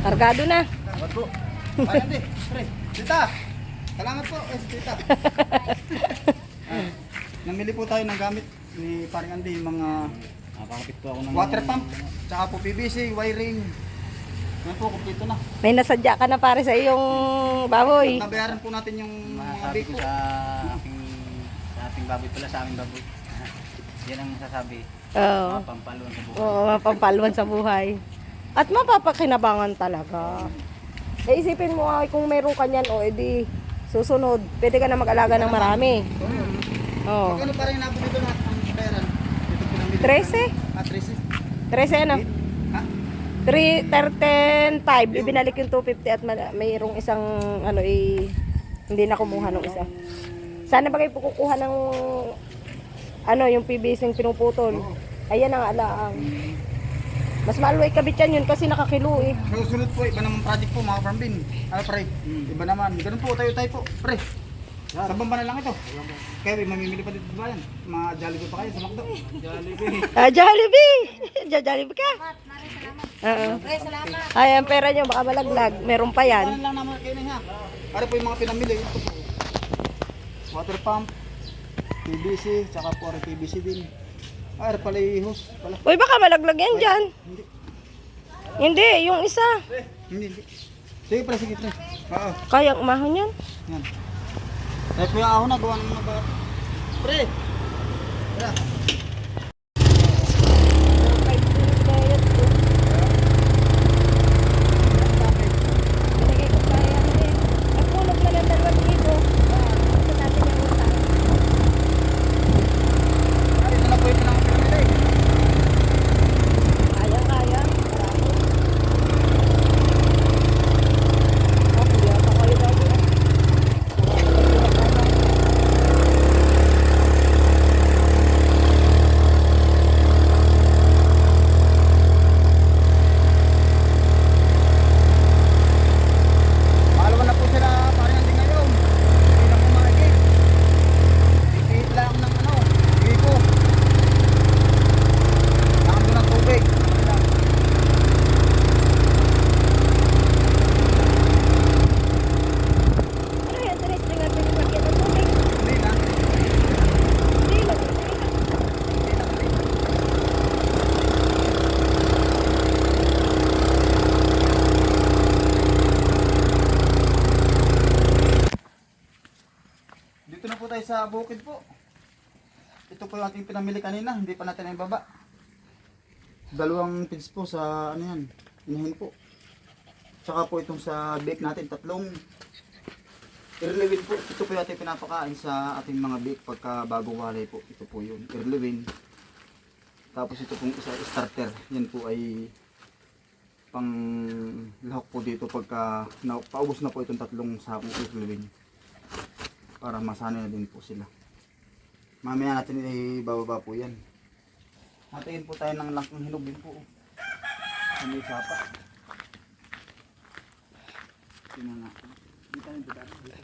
Kargado na. Salamat po. Ay, ate, pre. Tita. Salamat po, eh, tita. Ah, namili po tayo ng gamit ni paring Andy, yung mga Nakakapit po ako ng... water pump, tsaka po PVC, wiring. Yan po, kumpleto na. May nasadya ka na pare sa iyong baboy. Nabayaran po natin yung mga Masasabi big ko po. sa aking sa ating baboy pala sa aming baboy. Yan ang masasabi. Oo. Mga pampaluan sa buhay. Oo, mapampalwan sa buhay. At mapapakinabangan talaga. Eh, isipin mo ay kung meron ka niyan, o edi susunod, pwede ka na mag-alaga ng marami. Oo. Magkano pa rin nabili doon natin ang bayaran? Ito po namili. 13? Ah, 13. 13 ano? Ha? 3, 13, 5. Ibinalik yung 250 at ma- mayroong isang ano eh, hindi na kumuha ng isa. Sana ba kayo kukuha ng ano yung PVC yung pinuputol? Ayan ang alaang. Mas maluway kabit yan yun kasi nakakilo eh. Susunod po, iba naman project po mga farm bin. Ano pre? Iba naman. Ganun po, tayo tayo po. Pre. Sa bamba na lang ito. Kaya mamimili pa dito sa bayan. Mga Jollibee pa kayo sa McDo. Jollibee. Ah, Jollibee! Jollibee ka? Oo. Ay, ang pera nyo baka malaglag. Meron pa yan. Ano lang naman kayo na. Para po yung mga pinamili. Ito po. Water pump. PVC. Tsaka po rin PVC din. Ah, pala hose. Pala. Uy, baka malaglag yan dyan. Hindi. Hindi, yung isa. Hindi, hindi. Sige pre, sige pre. Oo. Kaya umahon yan. Yan. Eh, kuya ako na, gawa naman ba? Pre! Tara. Ay, ito na po yung pinang pinamili. Kaya, kaya. Ako, yata kayo lagi. Makalawa na po sila parang hindi ngayon. Hindi lang kumagi. Ipihit lang ng ano, biko. Nakam doon ng tubig. Hindi lang. Ano yan? Tres, tingnan mo yung lagyan ng tubig. Hindi na. Hindi, lagyan mo yan. Dito na po tayo sa bukid po. Ito po yung ating pinamili kanina, hindi pa natin ang baba. Dalawang pids po sa ano yan, inahin po. Tsaka po itong sa bake natin, tatlong Irlewin po, ito po yung ating pinapakain sa ating mga bake pagka bagong walay po. Ito po yung Irlewin. Tapos ito pong isa starter, yan po ay pang lahok po dito pagka na, paubos na po itong tatlong sakong Irlewin para masanay na din po sila. Mamaya natin ibababa po yan. Hatiin po tayo ng langkang hinog din po. Sa may sapa. Tingnan natin. Hindi tayo dito.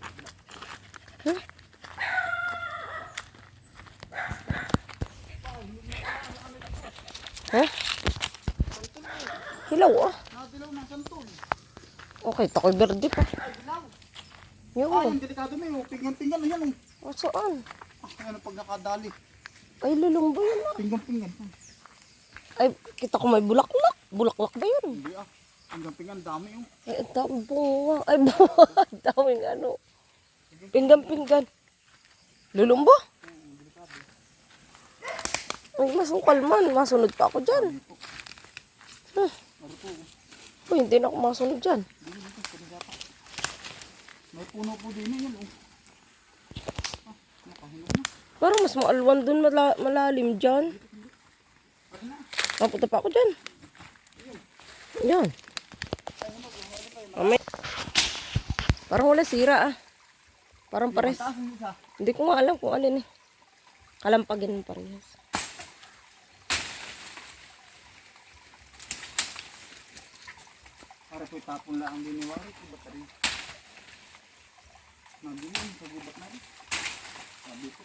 Ha? Hilaw ah. Nakadilaw ng santol. Okay, takoy verde pa. Ay, dilaw. Yun. yung delikado na yun. Pinggan-pinggan na yan. Oh. O, saan? Ah, ano pag nakadali. Ay, lulumbo yun ah. Pinggan-pinggan. Ay, kita ko may bulaklak. Bulaklak ba yun? Hindi ah. Pinggan-pinggan, dami yung. Ay, ang dami bunga. Ay, bunga. Daming ano. Pinggan-pinggan. Lulumbo? Ay, masukal man. Masunod pa ako dyan. Huh. Ano po? Uy, hindi na ako masunod dyan. May puno po din yun. Oh. Ah, nakahinog na. Parang mas maalwan dun mala- malalim dyan. Mapunta pa ako dyan. Yan. Mamay. Parang wala sira ah. Parang pares. Hindi ko nga alam kung alin eh. Kalampagin mo parehas. Para po itapon lang ang diniwari. Iba pa rin. Nandun sa gubat na rin. Sabi ko.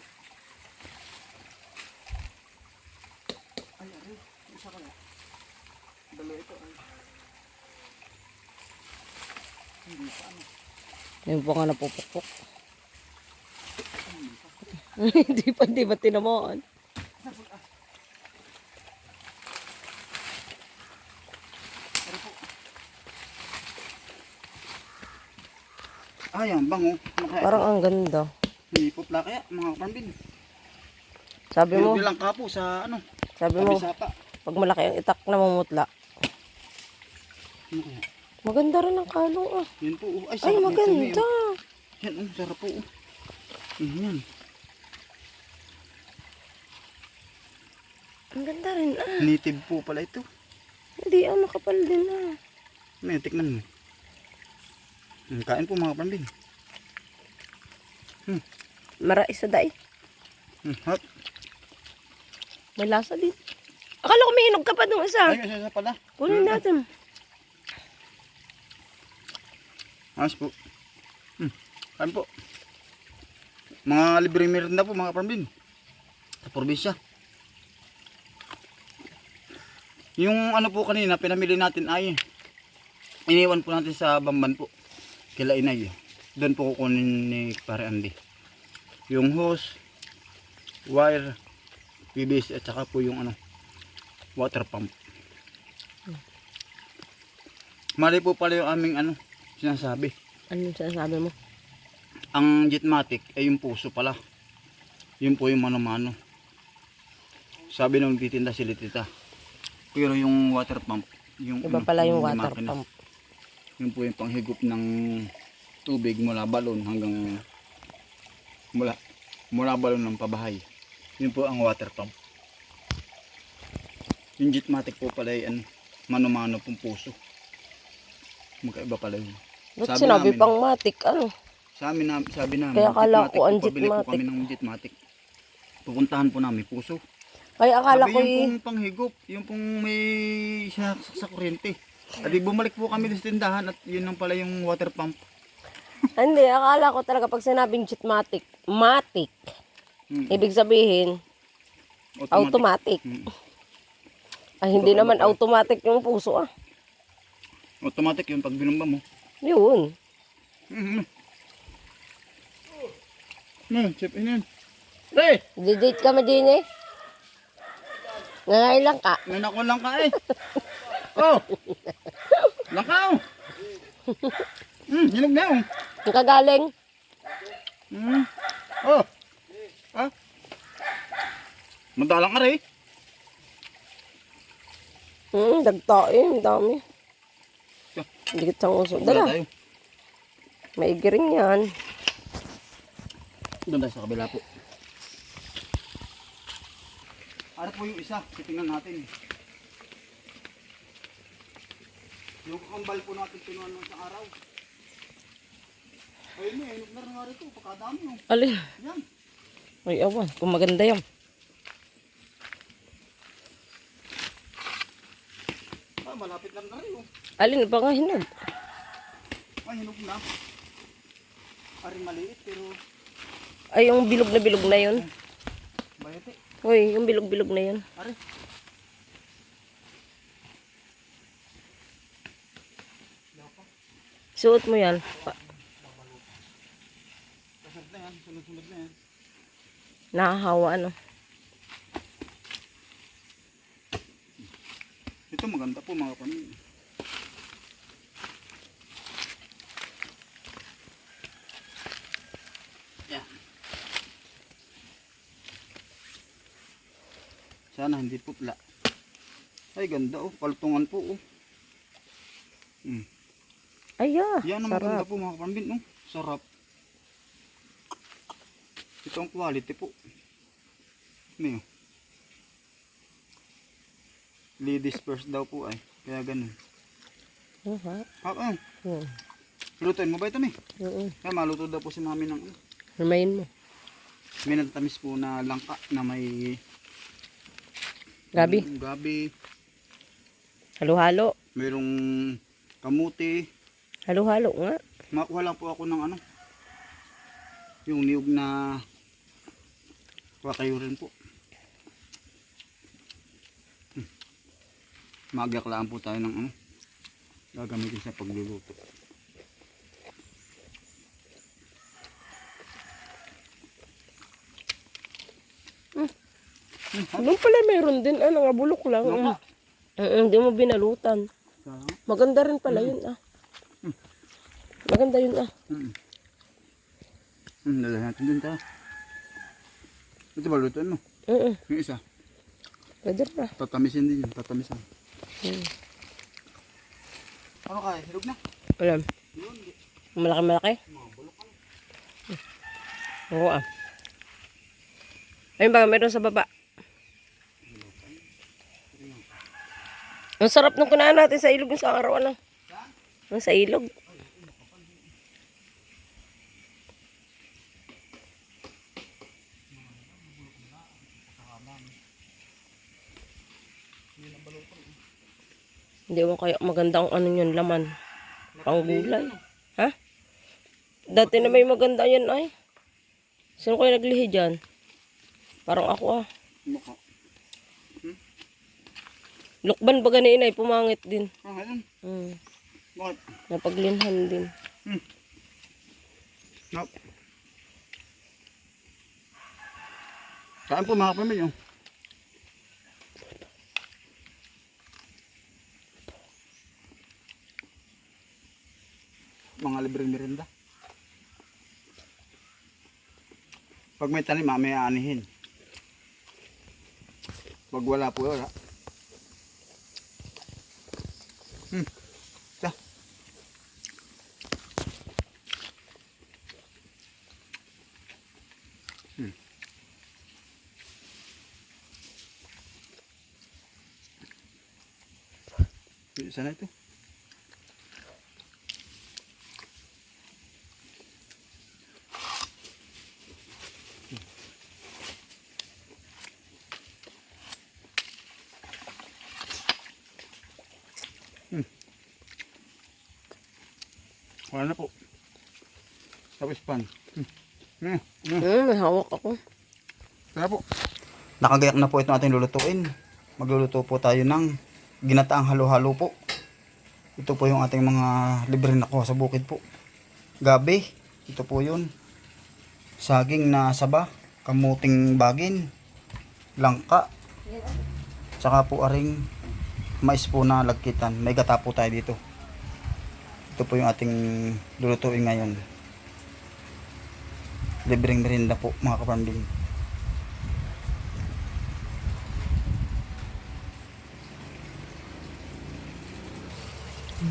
isa kaya. Dalawa ito. Ay. Hindi pa ano. Yung po nga napupukpok. Hindi pa, hindi ba tinamaan? Yan, bango. Ano kaya? Parang ang ganda. Hindi po pala kaya, mga kapambin. Sabi mo, bilang kapo sa ano, sabi mo, sa pa. pag malaki ang itak na mamutla. Ano kaya? Maganda rin ang kalong ah. Yan po. oh. Ay, Ay, maganda. Mio. Yan, oh, sarap po. oh. Yan. Ang ganda rin ah. Native po pala ito. Hindi ah, makapal din ah. May tikman mo. Mm, Kain po mga kapambin. Mara isa dai. Mm, hot. May lasa din. Akala ko may hinog ka pa nung isa. Ay, isa pala. Kunin natin. Ayos po. Hmm. Kain po. Mga libre merinda po mga kapambin. Sa probinsya. Yung ano po kanina, pinamili natin ay iniwan po natin sa Bamban po. Kila inay. Doon po kukunin ni Pare Andy. Yung hose, wire, PVC at saka po yung ano, water pump. Mali po pala yung aming ano, sinasabi. Ano yung sinasabi mo? Ang Jetmatic ay yung puso pala. Yun po yung mano-mano. Sabi nung titinda si Litita. Pero yung water pump, yung Iba ano, pala yung water makina, pump. Yun po yung panghigop ng tubig mula balon hanggang mula mula balon ng pabahay. Yun po ang water pump. Yung Jetmatic po pala ay ano, mano-mano pong puso. Magkaiba pala yun. Ba't Sabi sinabi namin- pang matik? Ano? Sa amin na, sabi namin, Kaya akala ko ang pabili po kami ng Jetmatic. Pupuntahan po namin puso. Ay, akala sabi ko yung eh. pong panghigop, yung pong may sinasaksak sa kuryente. At bumalik po kami sa tindahan at yun lang pala yung water pump. Hindi, akala ko talaga pag sinabing jetmatic, matic, Hmm, ibig sabihin, automatic. Hmm. Ay, hindi naman automatic yung puso ah. Automatic yung pag binumba mo. Yun. Hmm. Hmm, chip in yun. Pre, Didate ka mo din eh. Ngangailan ka. nanak mo lang ka eh. oh! Lakaw! Hmm, hinog na oh. Ang kagaling. Hmm. Oh. Ah. Madalang ka rin. Hmm, dagta eh. Ang dami. Dikit sa uso. Dala. tayo. May giring yan. Doon tayo sa kabila po. Ano po yung isa? Titingnan natin. Yung kakambal po natin pinuhan nung sa araw. Ayun na rin nga rito. Pagkadami yung. Alin? Yan. Ay, awan. Kung maganda yan. Ah, malapit lang na rin. oh. Alin ba nga hinog? Ay, hinog na. Ari maliit pero Ay, yung bilog na bilog na yun. bayete. Uy, yung bilog-bilog na yun. Ari. Suot mo yan. Pa- Kasunod na yan. Sunod-sunod na yan. Nakahawa ano. Ito maganda po mga pamilya. Sana hindi putla. Ay ganda oh, paltungan po oh. Hmm. Ay, ah, Yan ang maganda sarap. po mga kapambin oh. Sarap. Ito ang quality po. Ano yun? Ladies first daw po ay. Kaya ganun. Oh, ha? Ah. Hmm. Lutuin mo ba ito mi? Oo. Kaya maluto daw po si mami ng ano. Remain mo. May natamis po na langka na may Gabi. Mm, gabi. Halo-halo. Mayroong kamuti. Halo-halo nga. Makuha lang po ako ng ano. Yung niyog na wakayo rin po. Hmm. Magyaklaan po tayo ng ano. Gagamitin sa pagluluto. Doon pala meron din. Ano nga, bulok lang. Mm, Hindi mo binalutan. Maganda rin pala yun ah. Maganda yun ah. mm. Hmm, dalahan natin din tayo. Ito ba lutuin mo? Mm Yung isa. Pwede pa. Tatamisin din yun. Tatamisan. Mm. Ano kaya? Hilog na? Alam. Malaki-malaki? Oo ah. Ayun ba, meron sa baba. Ang sarap nung kunahan natin sa ilog sa araw, ano? Ang sa ilog. Hindi mo kaya maganda ang ano yun, laman. Pang gulay. Ha? Dati na may maganda yan ay. Sino kayo naglihi dyan? Parang ako ah. Mukha. Lukban ba ganin ay pumangit din. Ah, ayun. Hmm. Bakit? Napaglinhan din. Nope. Kain po mga kapamilya. Mga libreng merinda. Pag may tanim, mamaya anihin. Pag wala po, wala. Hmm. Ta. Sana ito. Na po. Tapos pan. Hmm. Hmm. Hmm. Hmm, may hawak ako. Kaya po. Nakagayak na po ito ating lulutuin. Magluluto po tayo ng ginataang halo-halo po. Ito po yung ating mga libre nakuha sa bukid po. Gabi. Ito po yun. Saging na saba. Kamuting bagin. Langka. Tsaka po aring mais po na lagkitan. May gata po tayo dito. Ito po yung ating lulutuin ngayon. Libreng merinda po mga kapambing.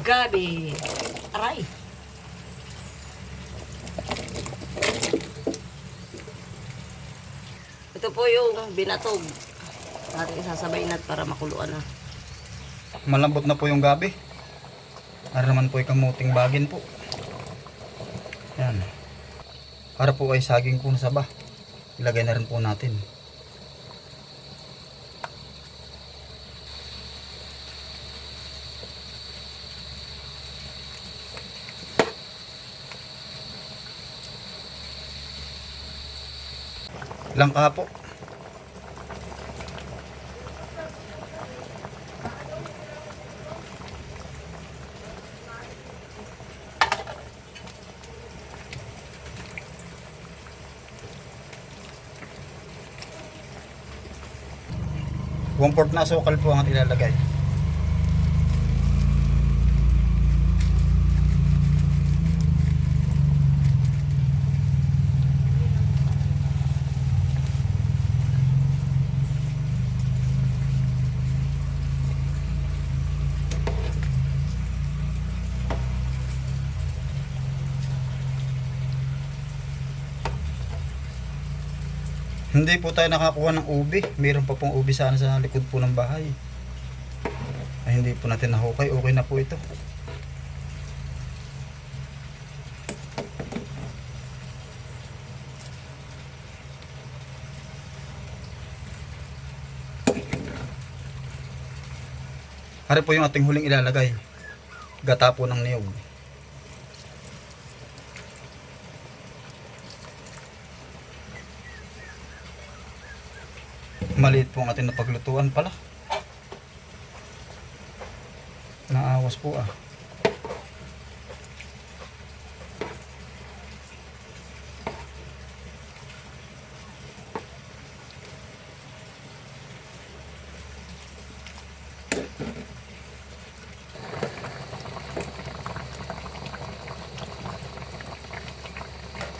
Gabi. Aray. Ito po yung binatog. Ating isasabay na para makuluan na. Malambot na po yung gabi. Para naman po ay kamuting bagin po. Yan. Para po ay saging na saba. Ilagay na rin po natin. Langka po. One fourth na sukal po ang ilalagay. Hindi po tayo nakakuha ng ubi. Meron pa pong ubi sana sa likod po ng bahay. Ay hindi po natin nahukay. Okay na po ito. Hari po yung ating huling ilalagay. Gata po ng niyog. Maliit po ang ating napaglutuan pala. Naawas po ah.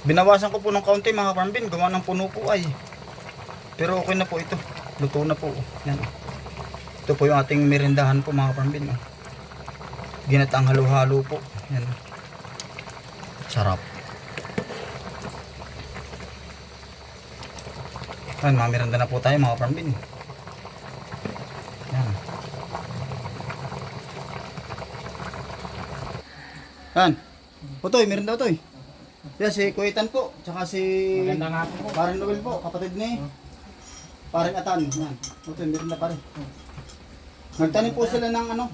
Binawasan ko po ng kaunti mga parmbin, gawa ng puno po ay. Pero okay na po ito. Luto na po. Yan. Ito po yung ating merindahan po mga parmbin. Oh. Ginatang halo-halo po. Yan. Sarap. Yan, mamiranda na po tayo mga parmbin. Yan. Yan. Utoy, meron daw Utoy. Yan, si Kuitan po. Tsaka si... Paring Noel po, kapatid ni Paring Atan. Yan. Utoy, meron na pare. Nagtanim po sila ng ano,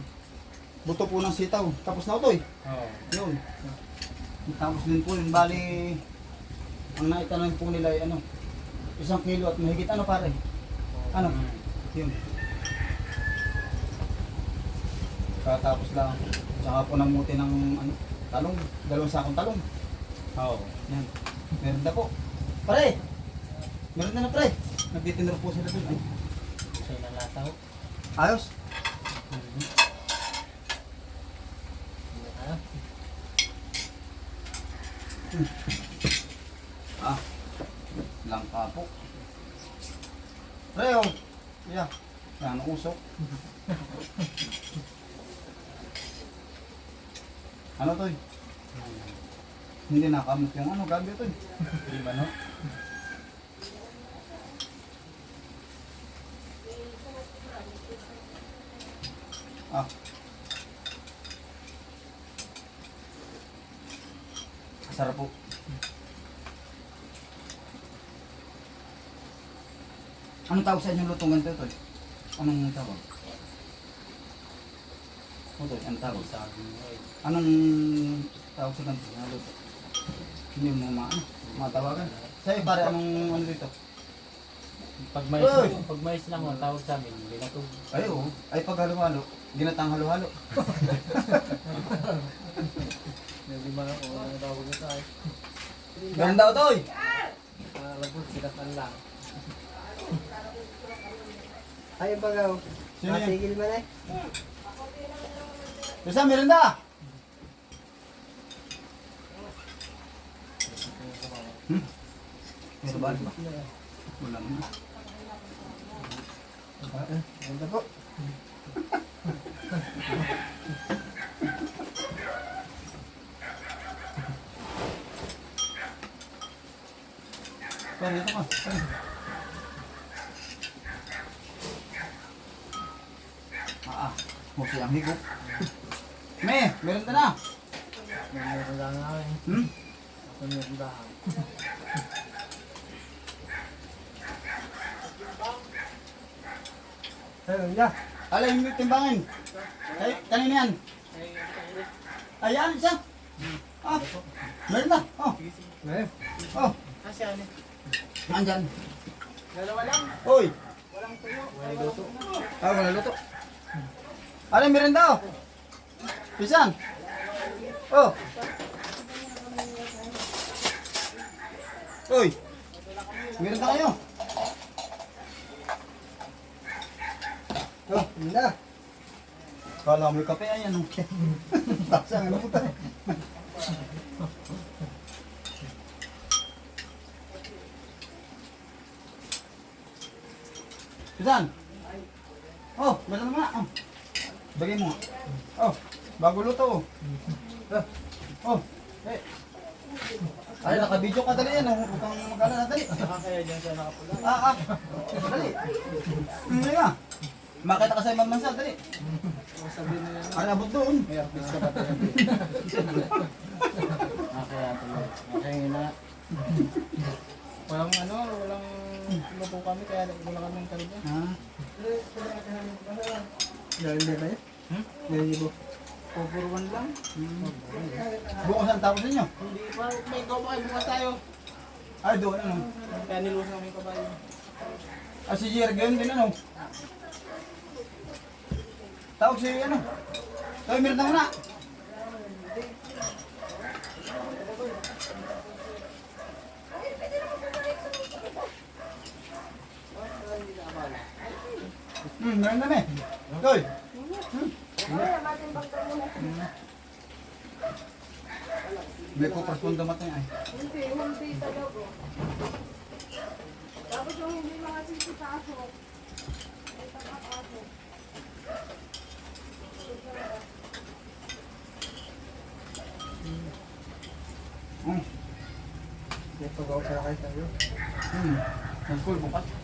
buto po ng sitaw. Tapos na Utoy. Oo. Yun. Tapos din po yun, bali, ang naitanim po nila ay ano, isang kilo at mahigit ano pare? Ano? Yun. Katapos lang. Tsaka po namuti ng ano, talong, dalawang sakong talong. Oo. Yan. Meron na po. Pare! Meron na na pre. Nagtitinor po sila dun. Ay, Sa ilang lataw. ayos. Ah. Langka po. Pre, oh. Yeah. Yan, usok. ano to? eh? Hindi nakamot yung ano, gabi to. eh. Di ba no? Sarap po. Anong tawag sa inyong lutong ganito, Tol? Anong tawag? O, Tol, anong tawag? Eh. Anong tawag sa ganito? Ano luto? Hindi mo ma ano, matawagan. Sa'yo, pare, anong ano dito? Pag mais, Uy! pag mais lang ang tawag sa amin, binatog. Ay, oo. Ay, pag halo-halo, ginatang halo-halo. Hindi man ako ang tawag nito ay. Ganun daw, Toy! Labot, kinatan lang. Ayun ba gaw? Sino yun? Matigil man eh. Bisa, merenda! Hmm? Meron ba? Wala mo. Ganda po. Pare, ito ka. Ah, ah. Musi ang higop. Me, meron ka na. Meron nga eh. Hmm? Meron lang. Ayun na. Alay, yung timbangin. Ay, kanina yan. Ayan, isa. Ah, meron na. Oh, Ayun. oh. Kasi ano? Andyan. Dalawa lang. Hoy. Wala luto. Ah, wala luto. Alay, meron daw. Pisan. Oh. Hoy. Meron na kayo. Oh, yun na. Kala mo yung kape, ayan. oh. Tasang, ano po tayo? Pisan. Oh, meron naman. Oh. Bagay mo. nga. Oh, bago luto. Oh. Oh. Eh. Ay, naka-video ka dali yan. Huwag kang mag-alala. Dali. Nakakaya dyan sa nakapula. Ah, ah. Dali. Hindi ka. Makita ka sa ibang bansa. Dali. Sabihin na yan. Ay, abot doon. May artist ka ba tayo? Nakakaya tuloy. Nakakaya na. Walang ano, walang luto kami kaya wala kami ng talaga. Ah. Dahil na tayo. Hmm? Dahil mo. Pupuruan lang. Bukas ang tapos ninyo. Hindi pa, may pa kayo bukas tayo. Ay, doon ano. Kaya nilusan kami kabayo. Ah, si Jer, ganyan din ano. Tawag si ano. Toy, meron na muna. Hmm, meron na, me. Toy. May kupras kong damat na yan. Hindi, hindi talaga. Tapos yung hindi mga sisipasok. Hmm. Ito gawa sa kayo tayo. Hmm. Ang cool bukas.